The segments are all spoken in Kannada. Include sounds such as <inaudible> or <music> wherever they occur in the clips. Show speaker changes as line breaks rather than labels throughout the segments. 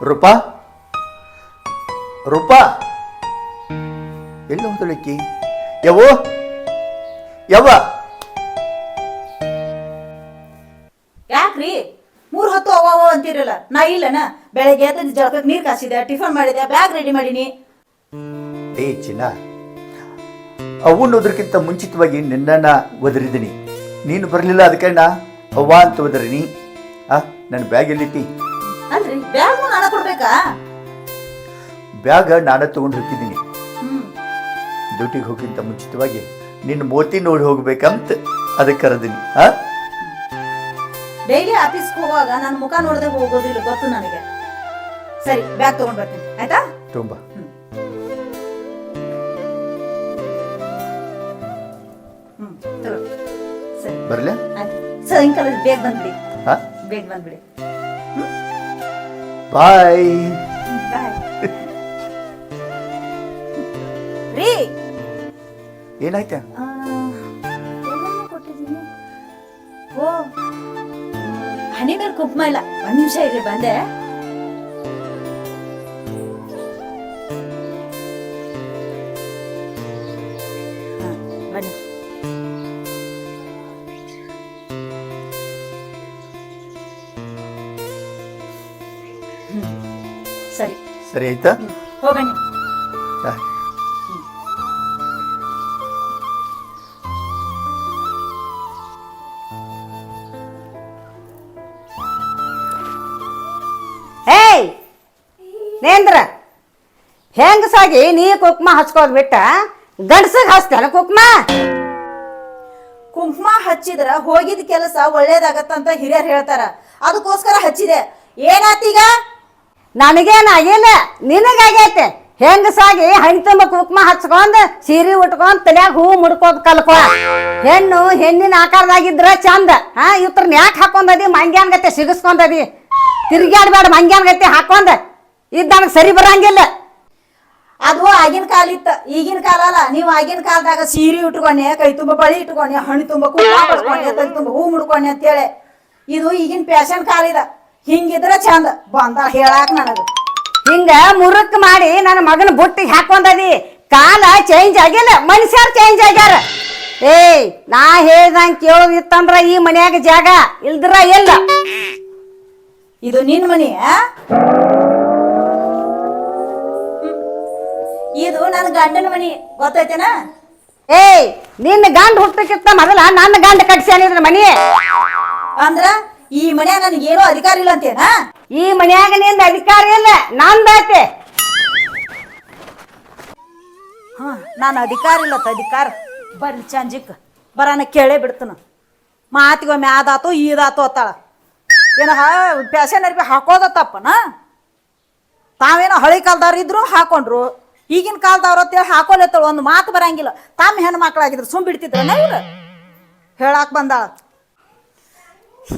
ರೂಪಾ? ರೂಪಾ? ಎಲ್ಲಿ ಹೋದಳಕ್ಕಿ ಯಾವೋ ಯಾವ
ಯಾಕ್ರಿ? ಮೂರ್ ಹೊತ್ತು ಅವ ಅವ ಅಂತೀರಲ್ಲ? ನಾ ಇಲ್ಲನ? ಬೆಳಗ್ಗೆ ಎದ್ದ ಜಳಕಕ್ಕೆ ನೀರ್ ಕಾಸಿದೆ ಟಿಫನ್ ಮಾಡಿದೆ ಬ್ಯಾಗ್ ರೆಡಿ ಮಾಡೀನಿ.
ಏ ಚಿನ್ನ ಅವನ್ನೋದ್ರಕ್ಕಿಂತ ಮುಂಚಿತವಾಗಿ ನಿನ್ನನ್ನ ಒದರಿದ್ದೀನಿ ನೀನು ಬರಲಿಲ್ಲ ಅದಕ್ಕೆ ನಾ ಅವ್ವ ಅಂತ ಒದರಿನಿ. ಆ ನನ್ನ ಬ್ಯಾಗ್ ಎಲ್ಲಿಟ್ಟಿ
ಅಲ್ರಿ ಬ್ಯಾಗ್ ನಾನು ಕೊಡ್ಬೇಕಾ
ಬ್ಯಾಗ ನಾನೇ ತಗೊಂಡು ಹೋಗಿದ್ದೀನಿ ಡ್ಯೂಟಿಗೆ ಹೋಗಿಂತ ಮುಂಚಿತವಾಗಿ ನಿನ್ನ ಮೋತಿ ನೋಡಿ ಹೋಗ್ಬೇಕಂತ ಅದಕ್ಕೆ ಕರೆದಿನಿ. ಹಾ?
ಡೈಲಿ ಆಫೀಸ್ಗೆ ಹೋಗುವಾಗ ನನ್ನ ಮುಖ ನೋಡದೆ ಹೋಗೋದಿಲ್ಲ ಗೊತ್ತು ನನಗೆ. ಸರಿ ಬ್ಯಾಗ್ ತಗೊಂಡ್ ಬರ್ತೀನಿ. ಆಯ್ತಾ?
ತುಂಬ ಬರಲಿ?
ಸಾಯಂಕಾಲ ಬೇಗ ಬಂದ್ಬಿಡಿ. ಬೇಗ ಬಂದ್ಬಿಡಿ.
ಬಾಯ್
ರೀ <laughs>
ಏನಾಯ್ತಾ?
ಓ. ಹನಿ ಮೇಲೆ ಕುಂಕುಮ ಇಲ್ಲ ಒಂದ್ ನಿಮಿಷ ಇರಿ ಬಂದೆ. ಸರಿ
ಆಯ್ತಾ?
ನೇಂದ್ರ ಹೆಂಗಸಾಗಿ ನೀ ಕುಕ್ಮ ಹಚ್ಕೋದ್ ಬಿಟ್ಟ? ಗಂಡಸಗ್ ಹಚ್ತಾನ ಕುಕ್ಮ?
ಕುಂಕುಮ ಹಚ್ಚಿದ್ರ ಹೋಗಿದ ಕೆಲಸ ಒಳ್ಳೇದಾಗತ್ತಂತ ಹಿರಿಯರು ಹೇಳ್ತಾರ. ಅದಕ್ಕೋಸ್ಕರ ಹಚ್ಚಿದೆ. ಏನಾತೀಗ
ನನಗೇನಾಗಿಲ್ಲ ನಿನಗಾಗೈತೆ. ಹೆಂಗಸಾಗಿ ಹಣ್ಣು ತುಂಬ ಕುಕ್ಮ ಹಚ್ಕೊಂಡ್, ಸೀರೆ ಉಟ್ಕೊಂಡ್ ತಲ್ಯಾಗ ಹೂ ಮುಡ್ಕೋದ್ ಕಲ್ಕೊ. ಹೆಣ್ಣು ಹೆಣ್ಣಿನ ಆಕಾರದಾಗಿದ್ರ ಚಂದ. ಹಾ ಇವ್ರನ್ನ ಯಾಕೆ ಹಾಕೊಂಡದಿ ಮಂಗ್ಯಾನ್ ಗತೆ ಸಿಗಿಸ್ಕೊಂಡದಿ ತಿರ್ಗ್ಯಾಡ್ಬೇಡ, ಮಂಗ್ಯಾನ್ ಗತೆ ಹಾಕೊಂಡ ಇದ್ ನನಗ್ ಸರಿ ಬರಂಗಿಲ್ಲ.
ಅದು ಆಗಿನ ಕಾಲ ಇತ್ತ. ಈಗಿನ ಕಾಲ ಅಲ್ಲ. ನೀವು ಆಗಿನ ಕಾಲದಾಗ ಸೀರೆ ಉಟ್ಕೊಂಡೆ, ಕೈ ತುಂಬ ಬಳಿ ಇಟ್ಕೊಂಡೆ, ಹಣ್ಣು ತುಂಬ ಕುಕ್ಮ ಹಚ್ಕೊಂಡೆ, ತಲೆ ತುಂಬ ಹೂ ಮುಡ್ಕೊಂಡೆ ಅಂತೇಳಿ. ಇದು ಈಗಿನ ಫ್ಯಾಷನ್ ಕಾಲ ಇದ. ಹಿಂಗಿದ್ರ ಚಂದ. ಬಂದ ಹೇಳಾಕ ನನಗ.
ಹಿಂಗ ಮುರುಕ್ ಮಾಡಿ ನನ್ನ ಮಗನ ಬುಟ್ಟಿಗೆ ಹಾಕೊಂಡದಿ. ಕಾಲ ಚೇಂಜ್ ಆಗಿಲ್ಲ. ಮನುಷ್ಯರು ಚೇಂಜ್ ಆಗ್ಯಾರ. ಏಯ್ ನಾ ಹೇಳ್ದಂಗ್ ಕೇಳೋದಿತ್ತಂದ್ರ ಈ ಮನ್ಯಾಗ ಜಾಗ ಇಲ್ದ್ರ ಇಲ್ಲ.
ಇದು ನಿನ್ ಮನಿ. ಇದು ನನ್ನ ಗಂಡನ ಮನಿ. ಗೊತ್ತೈತೇನ?
ಏಯ್ ನಿನ್ನ ಗಂಡ ಹುಟ್ಟಕ್ಕಿತ್ತ ಮೊದಲ ನನ್ನ ಗಂಡ ಕಟ್ಸ್ಯಾನಿದ್ರ ಮನಿ.
ಅಂದ್ರ? ಈ ಮನ್ಯಾಗ ನನಗೆ ಏನೋ ಅಧಿಕಾರ ಇಲ್ಲ ಅಂತೇನ?
ಈ ಮನ್ಯಾಗ ನಿಂದ ಅಧಿಕಾರ ಇಲ್ಲ ನಂದಾತೆ
ಹಾ ನಾನು ಅಧಿಕಾರ ಇಲ್ಲ ಅಧಿಕಾರ. ಬರ್ಲಿ ಚಾಂಜಿಕ್ ಬರಾನ ಕೇಳೇ ಬಿಡ್ತನು. ಮಾತಿಗೊಮ್ಮೆ ಆದಾತು ಈದಾತು ಅತ್ತಾಳ. ಏನ ಫ್ಯಾಷನ್ ಅರ್ಬಿ ಹಾಕೋದ ತಪ್ಪನ ತಾವೇನೋ ಹಳಿ ಕಾಲದವ್ರು ಇದ್ರು ಹಾಕೊಂಡ್ರು. ಈಗಿನ ಕಾಲದವ್ರು ಅಂತೇಳಿ ಹಾಕೊಲತ್ತಳ ಒಂದು ಮಾತು ಬರಂಗಿಲ್ಲ. ತಮ್ಮ ಹೆಣ್ಣು ಮಕ್ಕಳಾಗಿದ್ರು ಸುಮ್ ಬಿಡ್ತಿದ್ರ ಇವ್ರು? ಹೇಳಾಕ್ ಬಂದಾಳ.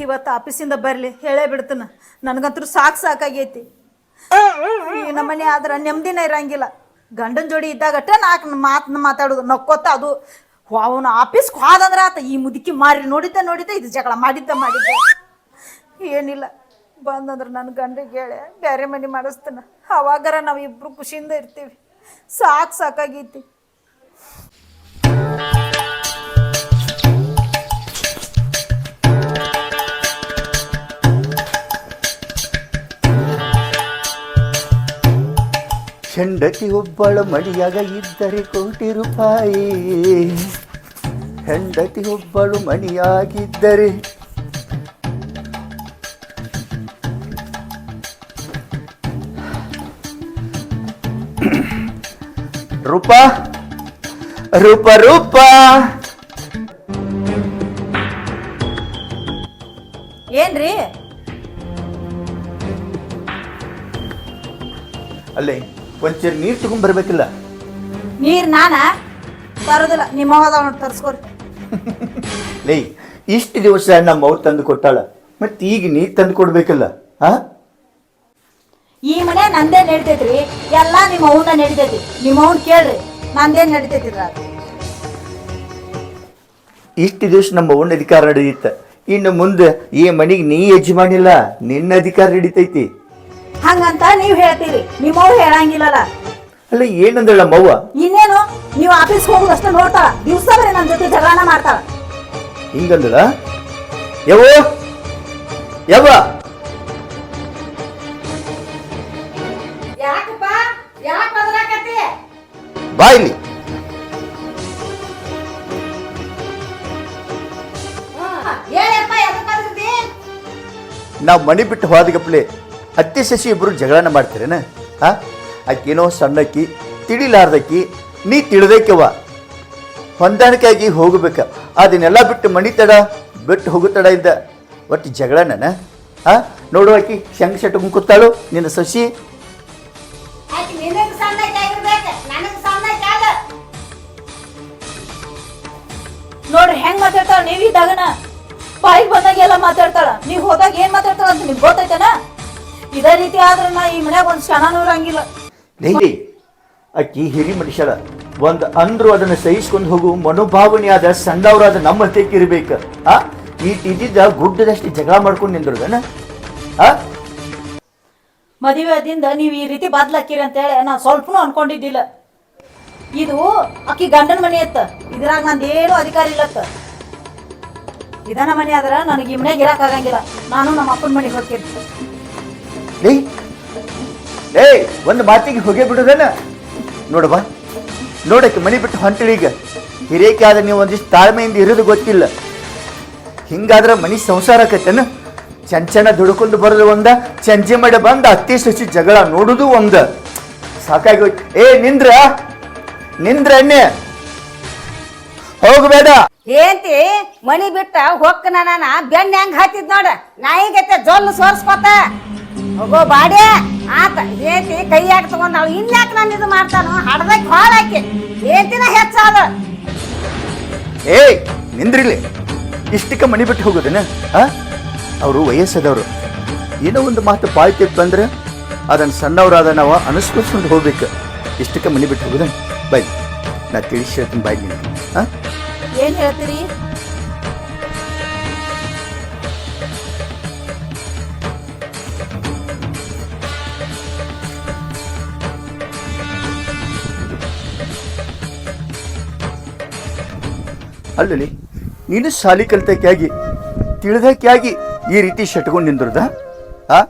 ಇವತ್ತು ಆಫೀಸಿಂದ ಬರಲಿ ಹೇಳೇ ಬಿಡ್ತನ. ನನಗಂತೂ ಸಾಕು ಸಾಕಾಗೈತಿ. ಈ ನಮ್ಮನೆ ಆದ್ರ ನೆಮ್ಮದಿನ ಇರಂಗಿಲ್ಲ. ಗಂಡನ ಜೋಡಿ ಇದ್ದಾಗಟ್ಟ ನಾಲ್ಕು ಮಾತನ್ನ ಮಾತಾಡೋದು ನಕ್ಕೋತ ಅದು. ಅವನು ಆಫೀಸ್ಗೆ ಹೋದಂದ್ರೆ ಆತ ಈ ಮುದುಕಿ ಮಾರಿ ನೋಡಿದ್ದ ನೋಡಿದ್ದ ಇದು ಜಗಳ ಮಾಡಿದ್ದ ಮಾಡಿದ್ದ. ಏನಿಲ್ಲ ಬಂದಂದ್ರೆ ನನ್ನ ಗಂಡಿಗೆ ಹೇಳಿ ಬೇರೆ ಮನೆ ಮಾಡಿಸ್ತಾನ. ಅವಾಗರ ನಾವು ಇಬ್ರು ಖುಷಿಯಿಂದ ಇರ್ತೀವಿ. ಸಾಕು ಸಾಕಾಗೈತಿ.
ಹೆಂಡತಿ ಒಬ್ಬಳ ಮಡಿಯಾಗ ಇದ್ದರೆ ಕೋಟಿ ರೂಪಾಯಿ. ಹೆಂಡತಿ ಒಬ್ಬಳು ಮಣಿಯಾಗಿದ್ದರೆ ರೂಪ ರೂಪ ರೂಪ.
ಏನ್ರಿ?
ಅಲ್ಲೇ. ಒಂಚೂರು ನೀರು ತಗೊಂಡ್ಬರ್ಬೇಕಿಲ್ಲ
ನೀರ್ ನಾನ? ಬರೋದಿಲ್ಲ ನಿಮ್ಮ ತರಿಸ್ಕೊರಿ. <laughs>
ಲೇ ಇಷ್ಟು ದಿವಸ ನಮ್ಮ ಅವ್ರು ತಂದು ಕೊಟ್ಟಾಳ ಮತ್ತೆ ಈಗ ನೀರು ತಂದು ಕೊಡ್ಬೇಕಿಲ್ಲ ಹಾ
ಈ ಮನೆ ನಂದೇ ನಡಿತೈತ್ರಿ ಎಲ್ಲಾ ನಿಮ್ಮ ಅವನ ನಡಿತೈತಿ ನಿಮ್ಮ ಅವ್ನ ಕೇಳ್ರಿ ನಂದೇನ್ ನಡಿತೈತಿ
ಇಷ್ಟು ದಿವಸ ನಮ್ಮ ಅವ್ನ ಅಧಿಕಾರ ನಡೆದಿತ್ತ ಇನ್ನು ಮುಂದೆ ಈ ಮನೆಗೆ ನೀ ಯಜಮಾನಿಲ್ಲ ನಿನ್ನ ಅಧಿಕಾರ ನಡೀತೈತಿ
ಹಂಗಂತ ನೀವ್ ಹೇಳ್ತೀರಿ. ನಿಮ್ಮವ್ ಹೇಳಂಗಿಲ್ಲಲ್ಲ.
ಅಲ್ಲ ಏನಂದಳ ನಮ್ಮವ್ವ
ಇನ್ನೇನು? ನೀವು ಆಫೀಸ್ ಅಷ್ಟೇ ನೋಡ್ತಾಳ. ದಿವ್ಸ ಬರೀ ನನ್ನ ಜೊತೆ ಜಗಳನ ಮಾಡ್ತಾಳ.
ಹಿಂಗಂದಳ? ಯವ್ವ? ಯವ್ವ?
ಯಾಕಪ್ಪ? ಯಾಕೆ ಬದಲಾಕತ್ತಿ?
ಬಾ ಇಲ್ಲಿ.
ಹೇಳಪ್ಪ ಎದಕ್ ಬಂದಿದ್ದಿ?
ನಾವು ಮನೆ ಬಿಟ್ಟು ಹೋದಗಪ್ಲೆ. ಅತ್ತೆ ಸಸಿ ಇಬ್ಬರು ಜಗಳನ ಮಾಡ್ತೀರೇನ? ಆ? ಆಕೇನೋ ಸಣ್ಣಕ್ಕಿ ತಿಳಿಲಾರ್ದಕ್ಕಿ ನೀ ತಿಳಿದೈಕವ್ವ. ಹೊಂದಾಣಿಕೆಯಾಗಿ ಹೋಗಬೇಕ. ಅದನ್ನೆಲ್ಲ ಬಿಟ್ಟು ಮಣಿ ತಡ ಬಿಟ್ಟು ಹೋಗುತ್ತಡ ತಡ ಇದ್ದ ಒಟ್ಟು ಜಗಳನ ಹಾಂ ನೋಡು ಆಕಿ ಶಂಗ್ ಶೆಟ್ಟು ಕೂತಾಳು ನಿನ್ನ ಸಸಿ?
ನೋಡ್ರಿ ಹೆಂಗ್ ಮಾತಾಡ್ತಾಳ? ನೀವ್ ಇದ್ದಾಗನ ಬಾಯಿಗೆ ಬಂದಾಗ ಎಲ್ಲ ಮಾತಾಡ್ತಾಳ. ನೀವ್ ಹೋದಾಗ ಏನ್ ಮಾತಾಡ್ತಾಳ ಅಂತ ನಿಮ್ಗೆ ಗೊತ್ತೈತನ? ಇದೇ ರೀತಿ ಆದ್ರೆ ನಾ ಈ ಮನ್ಯಾಗ ಒಂದ್ ಕ್ಷಣನೂ ಇರಂಗಿಲ್ಲ
ಅಕ್ಕಿ ಹಿರಿ ಮನುಷ್ಯರ ಒಂದ್ ಅಂದ್ರು ಅದನ್ನ ಸಹಿಸ್ಕೊಂಡು ಹೋಗು ಮನೋಭಾವನೆಯಾದ ಸಣ್ಣವರಾದ ನಮ್ಮ ಇರ್ಬೇಕು. ಆ? ಈ ಇದ್ದಿದ್ದ ಗುಡ್ಡದಷ್ಟು ಜಗಳ ಮಾಡ್ಕೊಂಡು ನಿಂದ್ರದನ? ಆ?
ಮದುವೆ ಆದಿಂದ ನೀವ್ ಈ ರೀತಿ ಬದ್ಲಾಕಿರಿ ಅಂತ ಹೇಳಿ ನಾ ಸ್ವಲ್ಪನೂ ಅನ್ಕೊಂಡಿದ್ದಿಲ್ಲ. ಇದು ಅಕ್ಕಿ ಗಂಡನ ಮನೆ ಅತ್ತ. ಇದ್ರಾಗ ನಂದೇನು ಅಧಿಕಾರ ಇಲ್ಲತ್ತ. ಇದನ ಮನೆ ಆದ್ರ ನನಗೆ ಈ ಮನೆಗೆ ಇರಕ್ ಆಗಂಗಿಲ್ಲ. ನಾನು ನಮ್ಮ ಅಪ್ಪನ ಮನೆಗೆ ಹೋಗ್ತೀನಿ.
ಲೇ ಏಯ್ ಒಂದು ಮಾತಿಗೆ ಹೋಗಿ ಬಿಡುದನ ಬಾ. ನೋಡಕ್ಕೆ ಮನೆ ಬಿಟ್ಟು ಹೊಂಟಿಳೀಗ ಹಿರೇಕೆ ಆದ್ರೆ ನೀವು ಒಂದಿಷ್ಟು ತಾಳ್ಮೆಯಿಂದ ಇರೋದು ಗೊತ್ತಿಲ್ಲ. ಹಿಂಗಾದ್ರೆ ಮನಿ ಸಂಸಾರ ಆಕತ್ತೇನ ಚಂಚನ ದುಡ್ಕೊಂಡು ಬರೋದು ಒಂದ, ಚಂಚೆ ಮಾಡಿ ಬಂದ, ಅತ್ತಿ ಸಸಿ ಜಗಳ ನೋಡುದು ಒಂದ. ಸಾಕಾಗಿ ಏ, ನಿಂದ್ರ? ನಿಂದ್ರ ಎಣ್ಣೆ ಹೋಗಬೇಡ.
ಏಂತಿ, ಮನಿ ಬಿಟ್ಟ ಹೊಕ್ಕ ನಾನ ಬೆಣ್ಣೆ ಹೆಂಗ್ ಹಾಕಿದ್ ನೋಡ. ನಾಯಿಗತ್ತೆ ಜೊಲ್ಲು ಸೋರ್ಸ್ಕೊತ. ಹೋಗೋ ಬಾಡಿ. ಆತ ಏಂತಿ ಕೈಯಾಗ ತಗೊಂಡಾಳು ಇನ್ಯಾಕ ನಾನು ಇದು ಮಾಡ್ತಾನು ಹಡದಕ್ಕೆ ಹಾಳಾಕಿ ಏಂತಿನ ಹೆಚ್ಚಾದ.
ಏಯ್ ನಿಂದ್ರಿಲಿ. ಇಷ್ಟಕ್ಕೆ ಮನೆ ಬಿಟ್ಟು ಹೋಗೋದೇನ? ಅವರು ವಯಸ್ಸದವರು. ಏನೋ ಒಂದು ಮಾತು ಪಾಯ್ತಿತ್ತು ಬಂದ್ರೆ ಅದನ್ನ ಸಣ್ಣವರಾದ ನಾವು ಅನುಸ್ಕರಿಸ್ಕೊಂಡು ಹೋಗ್ಬೇಕು. ಇಷ್ಟಕ್ಕೆ ಮನೆ ಬಿಟ್ಟು ಹೋಗೋದನ್? ಬೈ ನಾ ತಿಳಿಸಿ ಹೇಳ್ತೀನಿ ಬಾಯ್ ಆ?
ಏನ್ ಹೇಳ್ತೀರಿ?
ಅಲ್ಲಲ್ಲಿ ನೀನು ಶಾಲಿ ಕಲಿತಕ್ಕಾಗಿ ತಿಳಿದಕ್ಕಾಗಿ ಈ ರೀತಿ ಶಟ್ಕೊಂಡು ನಿಂದ್ರದ? ಆ?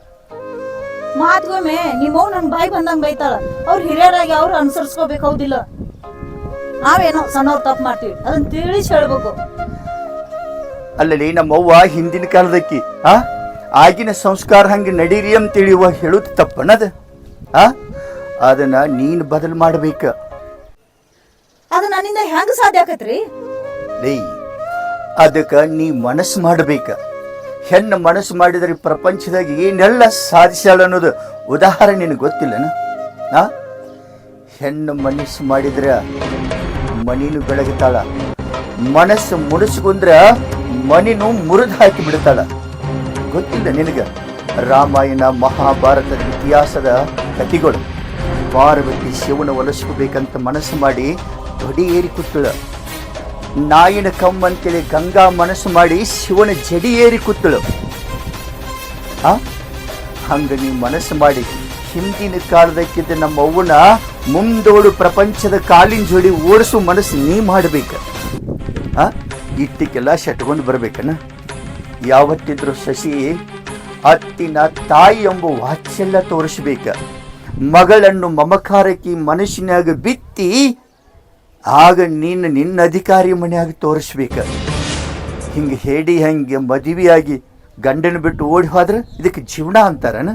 ಮಾತ್ಗೊಮ್ಮೆ ನಿಮ್ಮವ್ ನನ್ನ ಬಾಯಿ ಬಂದಂಗ್ ಬೈತಾಳ. ಅವ್ರ ಹಿರಿಯರಾಗಿ ಅವ್ರು ಅನುಸರಿಸ್ಕೋಬೇಕು ಹೌದಿಲ್ಲ? ನಾವೇನೋ ಸಣ್ಣವ್ರು ತಪ್ಪು ಮಾಡ್ತೀವಿ. ಅದನ್ನ ತಿಳಿಸಿ ಹೇಳ್ಬೇಕು.
ಅಲ್ಲಲ್ಲಿ ನಮ್ಮವ್ವ ಹಿಂದಿನ ಕಾಲದಕ್ಕಿ ಆ? ಆಗಿನ ಸಂಸ್ಕಾರ ಹಂಗೆ ನಡೀರಿ ಅಂತ ತಿಳಿಯುವ ಹೇಳುದು ತಪ್ಪನದ? ಆ? ಅದನ್ನ ನೀನು ಬದಲು ಮಾಡ್ಬೇಕ.
ಅದು ನನ್ನಿಂದ ಹೆಂಗ್ ಸಾಧ್ಯ ಆಕತ್ರಿ?
ಲೇ, ಅದಕ್ಕೆ ನೀ ಮನಸ್ಸು ಮಾಡಬೇಕ. ಹೆಣ್ಣು ಮನಸ್ಸು ಮಾಡಿದರೆ ಪ್ರಪಂಚದಾಗ ಏನೆಲ್ಲ ಸಾಧಿಸ್ಯಾಳ ಅನ್ನೋದು ಉದಾಹರಣೆ ನಿನಗೆ ಗೊತ್ತಿಲ್ಲನ? ಆ? ಹೆಣ್ಣು ಮನಸ್ಸು ಮಾಡಿದ್ರೆ ಮನಿನೂ ಬೆಳಗುತ್ತಾಳ ಮನಸ್ಸು ಮುಡಿಸ್ಕೊಂಡ್ರ ಮನಿನೂ ಮುರಿದು ಹಾಕಿ ಬಿಡ್ತಾಳ. ಗೊತ್ತಿಲ್ಲ ನಿನಗೆ? ರಾಮಾಯಣ ಮಹಾಭಾರತದ ಇತಿಹಾಸದ ಕಥೆಗಳು. ಪಾರ್ವತಿ ಶಿವನ ಒಲಿಸ್ಕೋಬೇಕಂತ ಮನಸ್ಸು ಮಾಡಿ ದೊಡಿ ಏರಿ ಕೂತಳ ನಾಯಿನ ಕಮ್ಮಂತೇಳಿ ಗಂಗಾ ಮನಸ್ಸು ಮಾಡಿ ಶಿವನ ಜಡಿ ಏರಿ ಕೂತಳು. ಹಂಗ ನೀ ಮನಸ್ಸು ಮಾಡಿ ಹಿಂದಿನ ಕಾಲದಕ್ಕಿದ್ದ ನಮ್ಮ ಅವ್ವನ ಮುಂದೋಡು ಪ್ರಪಂಚದ ಕಾಲಿನ ಜೋಡಿ ಓಡಿಸು ಮನಸ್ಸು ನೀ ಮಾಡ್ಬೇಕ. ಆ? ಇಟ್ಟಿಗೆಲ್ಲ ಶಟ್ಕೊಂಡು ಬರ್ಬೇಕನ? ಯಾವತ್ತಿದ್ರು ಶಶಿ ಅತ್ತಿನ ತಾಯಿ ಎಂಬ ವಾಚೆಲ್ಲ ತೋರಿಸ್ಬೇಕ. ಮಗಳನ್ನು ಮಮಕಾರಕ್ಕೆ ಮನಸ್ಸಿನಾಗ ಬಿತ್ತಿ ಆಗ ನೀನು ನಿನ್ನ ಅಧಿಕಾರಿ ಮನೆಯಾಗಿ ತೋರಿಸ್ಬೇಕು. ಹಿಂಗೆ ಹೇಳಿ ಹಂಗೆ ಮದುವೆಯಾಗಿ ಗಂಡನ ಬಿಟ್ಟು ಓಡಿ ಹೋದ್ರೆ ಇದಕ್ಕೆ ಜೀವನ ಅಂತಾರನ?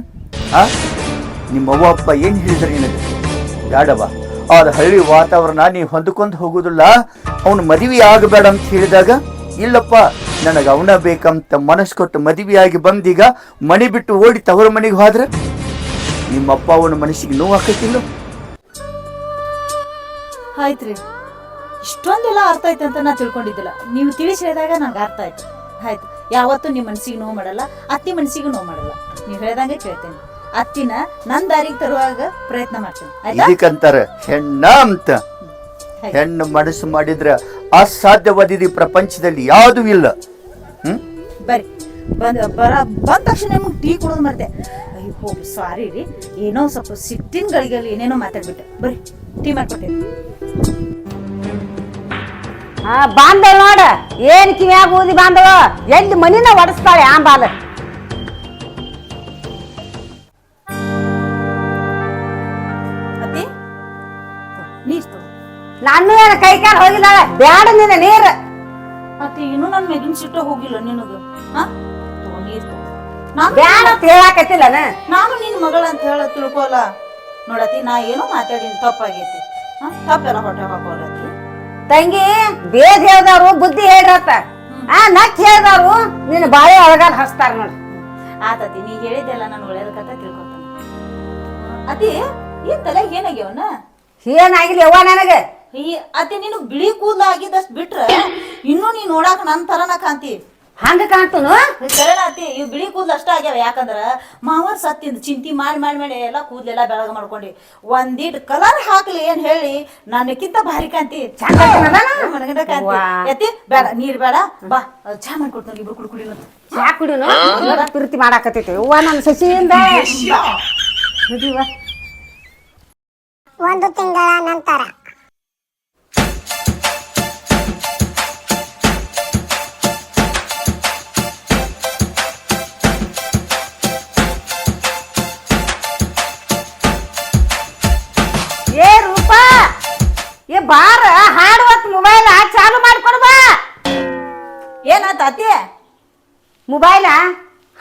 ಆ? ನಿಮ್ಮ ಅವ್ವ, ಅಪ್ಪ ಏನು ಹೇಳಿದ್ರೆ ನಿನಗೆ? ಯಾಡವ ಆದ ಹಳ್ಳಿ ವಾತಾವರಣ ನೀವು ಹೊಂದ್ಕೊಂಡು ಹೋಗೋದಿಲ್ಲ. ಅವನು ಮದುವೆ ಆಗಬೇಡ ಅಂತ ಹೇಳಿದಾಗ, ಇಲ್ಲಪ್ಪ, ನನಗೆ ಅವನ ಬೇಕಂತ ಮನಸ್ಸು ಕೊಟ್ಟು ಮದುವೆಯಾಗಿ ಬಂದೀಗ ಮನೆ ಬಿಟ್ಟು ಓಡಿ ತವರ ಮನೆಗೆ ಹೋದ್ರೆ ನಿಮ್ಮಪ್ಪ ಅವನ ಮನಸ್ಸಿಗೆ ನೋವು ಹಾಕತ್ತಿಲ್ಲ
ಆಯ್ತ್ರಿ. ಇಷ್ಟೊಂದೆಲ್ಲ ಅರ್ಥ ಆಯ್ತು ಅಂತ ನಾ ತಿಳ್ಕೊಂಡಿದ್ದಿಲ್ಲ. ನೀವು ತಿಳಿಸಿ ಹೇಳಿದಾಗ ನಂಗೆ ಅರ್ಥ ಆಯ್ತು. ಆಯ್ತು. ಯಾವತ್ತೂ ನಿಮ್ಮ ಮನ್ಸಿಗೆ ನೋವು ಮಾಡಲ್ಲ ಅತ್ತಿ ಮನ್ಸಿಗೆ ನೋವು ಮಾಡಲ್ಲ. ನೀವು ಹೇಳ್ದಂಗೆ ಕೇಳ್ತೇನೆ. ಅತ್ತಿನ ನನ್ನ ದಾರಿಗೆ ತರುವಾಗ ಪ್ರಯತ್ನ ಮಾಡ್ತೇನೆ.
ಇದಕ್ಕಂತಾರ ಹೆಣ್ಣ ಅಂತ. ಹೆಣ್ಣು ಮನಸ್ಸು ಮಾಡಿದ್ರೆ ಅಸಾಧ್ಯವಾದಿದ ಈ ಪ್ರಪಂಚದಲ್ಲಿ ಯಾವುದೂ ಇಲ್ಲ. ಹ್ಮ್?
ಬರ್ರಿ. ಬಂದ ಬರ ಬಂದ ತಕ್ಷಣ ನಿಮ್ಗೆ ಟೀ ಕುಡಿದು ಮರ್ತೆ ಅಯ್ಯೋ ಸಾರಿ ರೀ. ಏನೋ ಸ್ವಲ್ಪ ಸಿಟ್ಟಿನ ಗಳಿಗೆಯಲ್ಲಿ ಏನೇನೋ ಮಾತಾಡ್ಬಿಟ್ಟೆ. ಬರ್ರಿ ಟೀ ಮಾಡ್ಕೊಟ್ಟೇನೆ
ಹಾ ಬಾಂಧವ್ ನೋಡ ಏನ್ ಕಿವ್ಯಾಗ ಊದಿ ಬಾಂಧವ? ಎಲ್ಲಿ ಮನಿನ ಒಡಿಸ್ತಾಳೆ ಆ ಬಾಲ? ನಾನು ಏನ ಕೈ ಕಾಲು ಹೋಗಿದ್ದಾಳೆ? ಬ್ಯಾಡ ನಿನ್ನ ನೀರ್.
ಅತ್ತಿ ಇನ್ನು ನನ್ನ ಮೆಗಿನ ಸಿಟ್ಟ ಹೋಗಿಲ್ಲ ನಿನಗ. ನೀರ್
ಬ್ಯಾಡ ಅಂತ ಹೇಳಾಕತ್ತಿಲ್ಲನ
ನಾನು. ನಿನ್ ಮಗಳ ಅಂತ ಹೇಳ ತಿಳ್ಕೊಲ್ಲ. ನೋಡತಿ ನಾ ಏನೋ ಮಾತಾಡಿನ ತಪ್ಪಾಗೈತಿ. ತಪ್ಪೆಲ್ಲ ಹೊಟ್ಟೆ ಹಾಕೋಲತ್ತಿ
ತಂಗಿ ಬೇದ್ ಹೇಳ್ದವ್ರು ಬುದ್ಧಿ ಹೇಳ್ರತ್ತ ಆ ನಕ್ ಹೇಳ್ದವ್ರು ನಿನ್ನ ಬಾಳೆ ಒಳಗಾಲ ಹಸ್ತಾರ ನೋಡ್ರಿ
ಆತತಿ ನೀ ಹೇಳಿದ್ದೆಲ್ಲ ನಾನು ಒಳ್ಳೇದಕ್ಕಂತ ತಿಳ್ಕೊತಾನೆ ಅತಿ ಈ ತಲೆ ಏನಾಗ್ಯವನ
ಏನಾಗಿಲ್ಲ ಯವ್ವ ನನಗೆ?
ಈ ಅತಿ ನೀನು ಬಿಳಿ ಕೂದಲು ಆಗಿದ್ದಷ್ಟು ಬಿಟ್ರ ಇನ್ನೂ ನೀ ನೋಡಾಕ ನನ್ನ ತರನ ಕಾಂತಿ
ಹಂಗ ಕಾಣ್ತನು?
ಸರಳ ಅತಿ ಇವ್ ಬಿಳಿ ಕೂದಲು ಅಷ್ಟ ಆಗ್ಯಾವ ಯಾಕಂದ್ರ ಮಾವರ್ ಸತ್ತಿಂದ ಚಿಂತಿ ಮಾಡಿ ಮಾಡಿ ಮಾಡಿ ಎಲ್ಲ ಕೂದಲೆಲ್ಲ ಬೆಳಗ ಮಾಡ್ಕೊಂಡಿ. ಒಂದಿಟ್ ಕಲರ್ ಹಾಕ್ಲಿ ಏನ್ ಹೇಳಿ ನನಕ್ಕಿಂತ ಭಾರಿ ಕಾಂತಿ
ಚಂದ?
ಕಾಂತಿ ಬೇಡ ನೀರ್ ಬೇಡ. ಬಾ ಚಾ ಮಾಡ್ಕೊಡ್ತಾನೆ ಇಬ್ರು ಕುಡಿ ಯಾಕ
ಚಾ ಕುಡಿನು? ಪ್ರೀತಿ ಮಾಡಾಕತ್ತೈತಿ. ಹೂವ ನನ್ನ ಸಸಿಯಿಂದ.
ಒಂದು ತಿಂಗಳ ನಂತರ.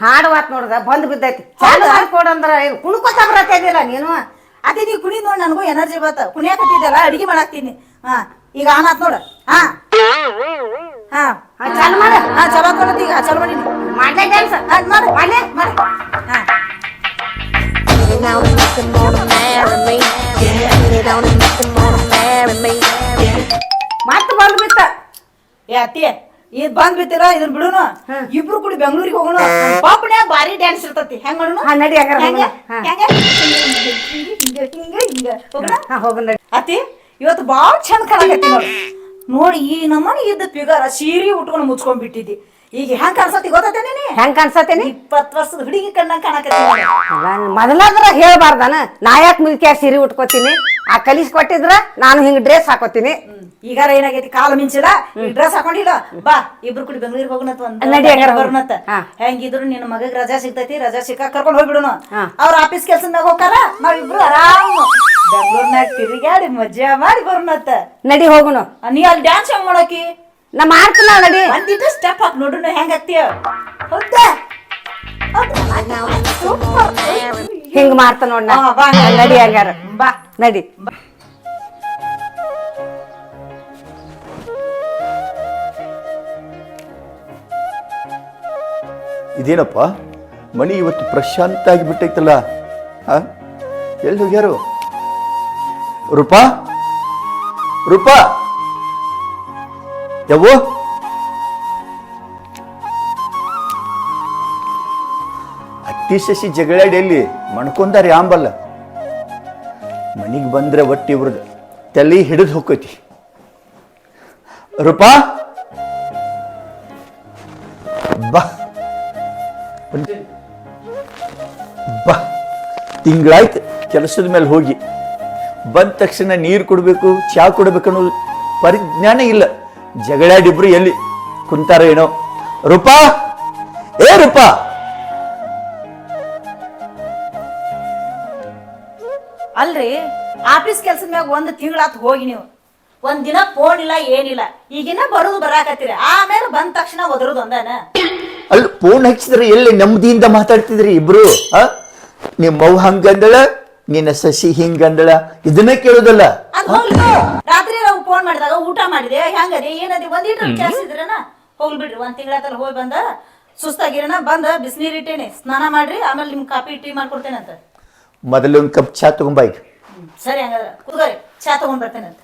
ಹಾಡುವತ್ ನೋಡ್ದ ಬಂದ್ ಬಿದ್ದೈತಿ. ಚಾಲು ಕೊಡು ಅಂದ್ರ ಕುಣ್ಕೋತ ಬರತ್ತಿಲ್ಲ ನೀನು?
ಅದೇ ನೀ ಕುಡಿ ನೋಡಿ ನನಗೂ ಎನರ್ಜಿ ಬತ್ತ ಕುಣಿಯಾಕತ್ತಿದ್ದಲ್ಲ ಅಡಿಗೆ ಮಾಡಾಕ್ತೀನಿ. ಹಾ ಈಗ ಆನ್ ಆತ್ ನೋಡ. ಹಾ. ಹಾ.
ಚಾಲು ಮಾಡು.
ಹಾ ಚಲೋ ಈಗ. ಚಲೋ ಮಾಡಿ
ಮಾಡ್ಲೇ ಡ್ಯಾನ್ಸ್
ಅದ್ ಮಾಡು. ಮಾಡ್ಲೆ? ಮಾಡು. ಹಾ.
Now nothing more to marry me. Get it on nothing more to marry me.
ಮತ್ತ ಬಂದ್ ಬಿತ್ತ
ಏ ಅತ್ತಿ ಇದ್ ಬಂದ್ ಬಿತ್ತಿರ ಇದನ್ ಬಿಡುನು ಇಬ್ರು ಕೂಡಿ ಬೆಂಗಳೂರಿಗೆ ಹೋಗೋಣ. ಪಾಪಣ್ಯಾಗ ಭಾರಿ ಡ್ಯಾನ್ಸ್ ಇರ್ತತಿ. ಹೆಂಗ್ ಮಾಡೋಣ?
ಹಾ, ನಡಿ ಹಂಗಾರ
ಹೆಂಗ?
ಹಾ.
ಹೆಂಗ? ಹಿಂಗ ಹಿಂಗ ಹಿಂಗ ಹೋಗೋಣ?
ಹಾ ಹೋಗೋಣ
ಅತ್ತಿ ಇವತ್ತು ಬಾಳ ಚಂದ ಕಾಣಕತ್ತಿ ನೋಡಿ. ನೋಡಿ ಈ ನಮ್ಮನೆ ಇದ್ದ ಪಿಗಾರ ಸೀರೆ ಉಟ್ಕೊಂಡು ಮುಚ್ಕೊಂಡ್ ಬಿಟ್ಟಿದ್ದಿ ಈಗ ಹೆಂಗ್ ಕಾಣಿಸತಿ ಗೊತ್ತೇನೆ ನೀ
ಹೆಂಗ್ ಕಾಣ್ಸತೇನಿ
ಇಪ್ಪತ್ತು ವರ್ಷದ ಹುಡುಗಿ ಕಣ್ಣಂಗ್ ಕಾಣಕತ್ತೀನಿ.
ಮೊದಲಾದ್ರ ಹೇಳ್ಬಾರ್ದಾನ? ನಾ ಯಾಕೆ ಮುಲ್ಕ್ಯಾ ಸೀರೆ ಉಟ್ಕೋತೀನಿ? ಆ ಕಲಿಸ್ ಕೊಟ್ಟಿದ್ರ ನಾನು ಹಿಂಗ್ ಡ್ರೆಸ್ ಹಾಕೋತೀನಿ.
ಈಗಾರ ಏನಾಗೈತಿ? ಕಾಲ ಮಿಂಚದ? ಡ್ರೆಸ್ ಹಾಕೊಂಡಿಲ್ಲ? ಬಾ ಇಬ್ರು ಕೂಡಿ ಬೆಂಗಳೂರಿಗೆ ಹೋಗೋಣತ್ ಒಂದ್
ಹಾ.
ಹೆಂಗಿದ್ರು ನಿನ್ನ ಮಗಗ್ ರಜಾ ಸಿಗ್ತೈತಿ ರಜಾ ಸಿಕ್ಕ ಕರ್ಕೊಂಡ್
ಹೋಗ್ಬಿಡೋಣ.
ಅವ್ರ ಆಫೀಸ್ ಕೆಲ್ಸದಾಗ ಹೋಗಾರ ನಾವಿಬ್ರು ಆರಾಮ್. ಬೆಂಗಳೂರ್ನಾಗ ತಿರುಗಾಡಿ ಮಜಾ ಮಾಡಿ ಬರೋಣತ್ತ
ನಡಿ
ಹೋಗೋಣ. ನೀ ಅಲ್ಲಿ ಡ್ಯಾನ್ಸ್ ಹೆಂಗ್ ಮಾಡೋಕಿ
ನಾ ಮಾಡ್ತಲ್ಲ ನಡಿ.
ಒಂದಿಟ್ಟು ಸ್ಟೆಪ್ ಹಾಕಿ ನೋಡು ಹೆಂಗ್ ಹತ್ತಿಯ. ಹೌದಾ? ಸೂಪರ್
ಹಿಂಗ್ ಮಾಡ್ತ ನೋಡ್. ನಡಿ. ಹಂಗಾರ.
ಬಾ.
ನಡಿ.
ಇದೇನಪ್ಪ? ಮನಿ ಇವತ್ತು ಪ್ರಶಾಂತ ಆಗಿ ಬಿಟ್ಟೈತಲ್ಲ ಎಲ್ಲಿ ಹೋಗ್ಯಾರು? ರೂಪಾ? ರೂಪಾ? ಯವ್ವೋ ಅತ್ತಿ ಶಶಿ ಜಗಳಾಡಿ ಎಲ್ಲಿ ಮಣ್ಕೊಂದಾರೆ ಆಂಬಲ್ಲ. ಮನಿಗೆ ಬಂದ್ರೆ ಒಟ್ಟಿ ಇವ್ರದ್ದು ತಲೆ ಹಿಡಿದು ಹೋಗ್ತೈತಿ. ರೂಪಾ. ಬಾ. ಬಾ. ತಿಂಗಳಾಯ್ತು ಕೆಲಸದ ಮೇಲೆ ಹೋಗಿ. ಬಂದ ತಕ್ಷಣ ನೀರು ಕೊಡಬೇಕು ಚಹಾ ಕೊಡ್ಬೇಕು ಅನ್ನೋದು ಪರಿಜ್ಞಾನ ಇಲ್ಲ. ಜಗಳಾಡಿಬ್ರು ಎಲ್ಲಿ? ಕುಂತಾರ ಏನೋ. ರೂಪಾ? ಏ ರೂಪಾ?
ಅಲ್ರಿ ಆಫೀಸ್ ಕೆಲ್ಸದ ಮ್ಯಾಗ ಒಂದ್ ತಿಂಗಳಾತ್ ಹೋಗಿ ನೀವು. ಒಂದ್ ದಿನ ಫೋನ್ ಇಲ್ಲ ಏನಿಲ್ಲ. ಈಗಿನ ಬರೋದು ಬರಾಕತ್ತೀರಿ. ಆಮೇಲೆ ಬಂದ ತಕ್ಷಣ ಒದರುದು ಒಂದನ
ಅಲ್ಲಿ ಫೋನ್ ಹಚ್ಚಿದ್ರೆ ಎಲ್ಲಿ ನೆಮ್ಮದಿಯಿಂದ ಮಾತಾಡ್ತಿದ್ರಿ ಇಬ್ರು ನಿಮ್ಮ ನಿಮ್ಮವ್ ಹಂಗಂದಳ? ನಿನ್ನ ಸಸಿ ಹಿಂಗಂದಳ? ಇದನ್ನ ಕೇಳೋದಲ್ಲ.
ಅದ್ ಹೋಗ್ಲಿ ರಾತ್ರಿ ನಾವು ಫೋನ್ ಮಾಡಿದಾಗ ಊಟ ಮಾಡಿದೆ. ಹೆಂಗದೆ? ಏನದೆ? ಒಂದಿಟ್ಟು ಕೇಳಿಸಿದ್ರನ ಹೋಗ್ಲಿ ಬಿಡ್ರಿ ಒಂದ್ ತಿಂಗಳಾತಲ್ಲ ಹೋಗಿ ಬಂದ. ಸುಸ್ತಾಗಿರಣ ಬಂದ ಬಿಸಿನೀರ್ ಇಟ್ಟೇನೆ. ಸ್ನಾನ ಮಾಡ್ರಿ ಆಮೇಲೆ ನಿಮ್ ಕಾಫಿ ಟೀ ಮಾಡ್ಕೊಡ್ತೇನೆ ಅಂತ.
ಮೊದಲು ಒಂದು ಕಪ್ ಚಾ ತಗೊಂಬ ಈಗ
ಸರಿ ಹಂಗಾದ್ರೆ. ಕುದ್ಗೋರಿ ಚಾ ತಗೊಂಡ್ ಬರ್ತೇನೆ ಅಂತ.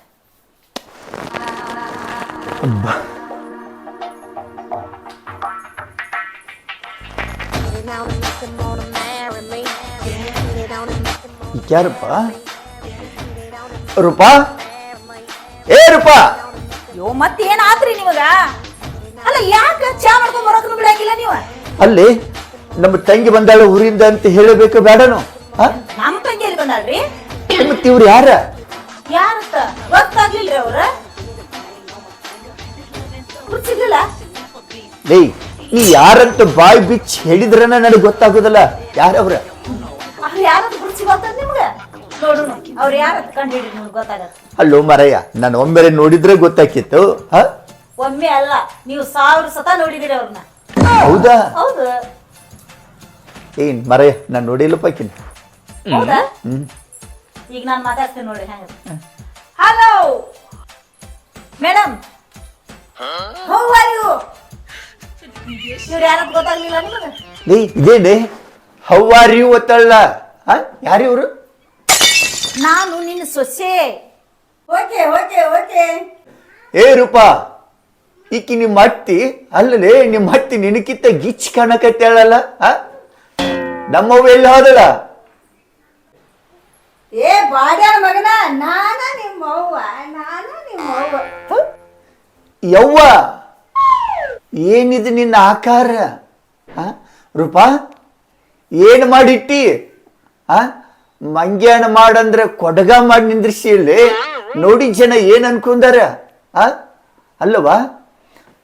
Now marry
ಯಾರಪ್ಪ? ರೂಪಾ? ಏ ರೂಪಾ!
ಯೋ ಮತ್ತೆ ಏನ್ ಆತ್ರಿ ನಿಮಗ? ಅಲ್ಲ ಯಾಕ ಚಾ ಮಾಡ್ಕೊಂಡ್ ಬರೋಕನು ಬಿಡಂಗಿಲ್ಲ ನೀವ?
ಅಲ್ಲಿ ನಮ್ಮ ತಂಗಿ ಬಂದಾಳ ಊರಿಂದ ಅಂತ ಹೇಳಬೇಕು ಬೇಡನು?
ನಮ್ಮ ತಂಗಿಯಲ್ಲಿ ಬಂದಾಳ್ರಿ?
ಮತ್ತೆ ಇವ್ರು ಯಾರ?
ಯಾರಂತ ಗೊತ್ತಾಗ್ಲಿಲ್ರಿ ಅವ್ರ? ಗುರ್ಸಿರ್ಲಿಲ್ಲ
ಲೇ ನೀ ಯಾರಂತ ಬಾಯ್ ಬಿಚ್ಚಿ ಹೇಳಿದ್ರನ ನನಗೆ ಗೊತ್ತಾಗೋದಲ್ಲ. ಯಾರವ್ರ?
ಅವ್ರು ಯಾರಂತ ಗುರ್ಸಿ ಗೊತ್ತದ ನಿಮ್ಗ? ನೋಡು ಅವ್ರು ಯಾರಂತ ಕಂಡು ಹಿಡಿ ನಿಮ್ಗೆ ಗೊತ್ತಾಗತ್ತೆ.
ಅಲ್ಲೋ ಮರಯ್ಯ ನಾನು ಒಮ್ಮೆ ನೋಡಿದ್ರೆ ಗೊತ್ತಾಕಿತ್ತು ಹಾ?
ಒಮ್ಮೆ ಅಲ್ಲ ನೀವು ಸಾವಿರ ಸತ ನೋಡಿದಿರಿ ಅವ್ರನ್ನ.
ಹೌದಾ?
ಹೌದು.
ಏನ್ ಮರಯ್ಯ ನಾನು ನೋಡಿಲ್ಲಪ್ಪ ಆಕಿನ.
ಹೌದಾ?
ಹ್ಮ್.
ಈಗ ನಾನು ಮಾತಾಡ್ತೀನಿ ನೋಡಿ ಹೆಂಗ hello madam how are you ಇವ್ರು ಯಾರಂತ ಗೊತ್ತಾಗ್ಲಿಲ್ಲ ನಿಮಗೆ?
ಲೇ ಇದೇನೆ? ಹೌ ಆರ್ ಯು ಹಾ ಯಾರು ಇವರು
ನಾನು ನಿನ್ನ ಸೊಸೆ.
Okay okay okay.
ಏ ರೂಪಾ ಈಕಿ ನಿಮ್ಮ ಅತ್ತಿ ಅಲ್ಲಲೇ ನಿಮ್ಮ ಅತ್ತಿ ನಿನಕಿತ್ತ ಗಿಚ್ ಕಾಣಕತ್ತೇಳಲ್ಲ ಹಾ ನಮ್ಮವ್ವ ಎಲ್ಲಿ ಹೋದಲ್ಲ
ಏ ಬಾಡ್ಯಾರ ಮಗನ ನಾನ ನಿಮ್ಮ ಅವ್ವ ನಾನ ನಿಮ್ಮ ಅವ್ವ
ಯವ್ವ ಏನಿದು ನಿನ್ನ ಆಕಾರ? ಆ? ರೂಪಾ ಏನು ಮಾಡಿಟ್ಟಿ? ಆ? ಮಂಗ್ಯಾನ ಮಾಡಂದ್ರೆ ಕೊಡಗ ಮಾಡಿ ನಿಂದ್ರಿಸಿ ಇಲ್ಲಿ. ನೋಡಿ ಜನ ಏನ್ ಅನ್ಕೊಂಡಾರ? ಆ? ಅಲ್ಲವಾ?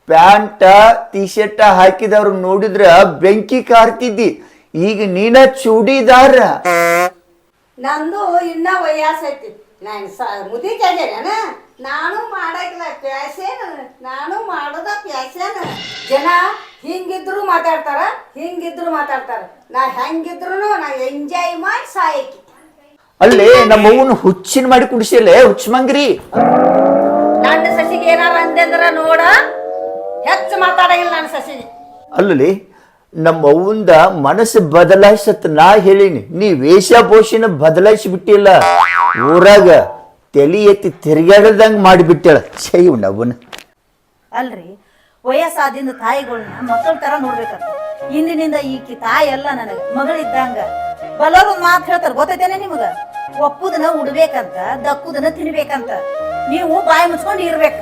ಪ್ಯಾಂಟ ಟೀ ಶರ್ಟ ಹಾಕಿದವ್ರು ನೋಡಿದ್ರ ಬೆಂಕಿ ಕಾರ್ತಿದ್ದಿ. ಈಗ ನೀನ ಚೂಡಿದಾರ.
ನಂದು ಇನ್ನ ವಯಸ್ಸೈತಿ. ನಾನು ಮುದಿ ನಾನು ಮಾಡಾಕಿಲ್ಲ ಪ್ಯಾಸೇನ. ನಾನು ಮಾಡೋದ ಪ್ಯಾಸೇನ. ಜನ ಹಿಂಗಿದ್ರು ಮಾತಾಡ್ತಾರ ಹಿಂಗಿದ್ರು ಮಾತಾಡ್ತಾರ. ನಾ ಹೆಂಗಿದ್ರು ನಾ ಎಂಜಾಯ್ ಮಾಡಿ ಸಾಯಕಿ
ಅಲ್ಲೇ ನಮ್ಮ ಅವ್ವನ ಹುಚ್ಚಿನ ಮಾಡಿ ಕುಡಿಸಿಲ್ಲೇ ಹುಚ್ಚಮಂಗ್ರಿ.
ನನ್ನ ಸಸಿಗೆ ಏನಾರ ಅಂದ್ರ ನೋಡ. ಹೆಚ್ಚು ಮಾತಾಡಂಗಿಲ್ಲ ನನ್ನ ಸಸಿಗೆ.
ಅಲ್ಲಲ್ಲಿ ನಮ್ಮ ಅವಂದ ಮನಸ್ಸು ಬದಲಾಯಿಸತ್ ನಾ ಹೇಳೀನಿ. ನೀ ವೇಷಭೂಷಣ ಬದಲಾಯಿಸಿ ಬಿಟ್ಟಿಲ್ಲ. ಊರಾಗ ತಲಿ ಎತ್ತಿ ತಿರುಗಾಡದಂಗ್ ಮಾಡಿಬಿಟ್ಟಳ ಉಂಡ ಅವನ
ಅಲ್ರಿ, ವಯಸ್ಸಾದಿಂದ ತಾಯಿಗಳನ್ನ ಮಕ್ಕಳ ತರ ನೋಡ್ಬೇಕಂತ ಇಂದಿನಿಂದ ಈಕಿ ತಾಯಿ ಅಲ್ಲ ನನಗೆ ಮಗಳಿದ್ದಂಗ ಬಲರು ಒಂದ್ ಮಾತು ಹೇಳ್ತಾರ, ಗೊತ್ತೈತೇನೆ ನಿಮಗ? ಒಪ್ಪುದನ್ನ ಉಡ್ಬೇಕಂತ, ದಕ್ಕುದನ್ನ ತಿನ್ಬೇಕಂತ. ನೀವು ಬಾಯಿ ಮುಚ್ಕೊಂಡು ಇರ್ಬೇಕ.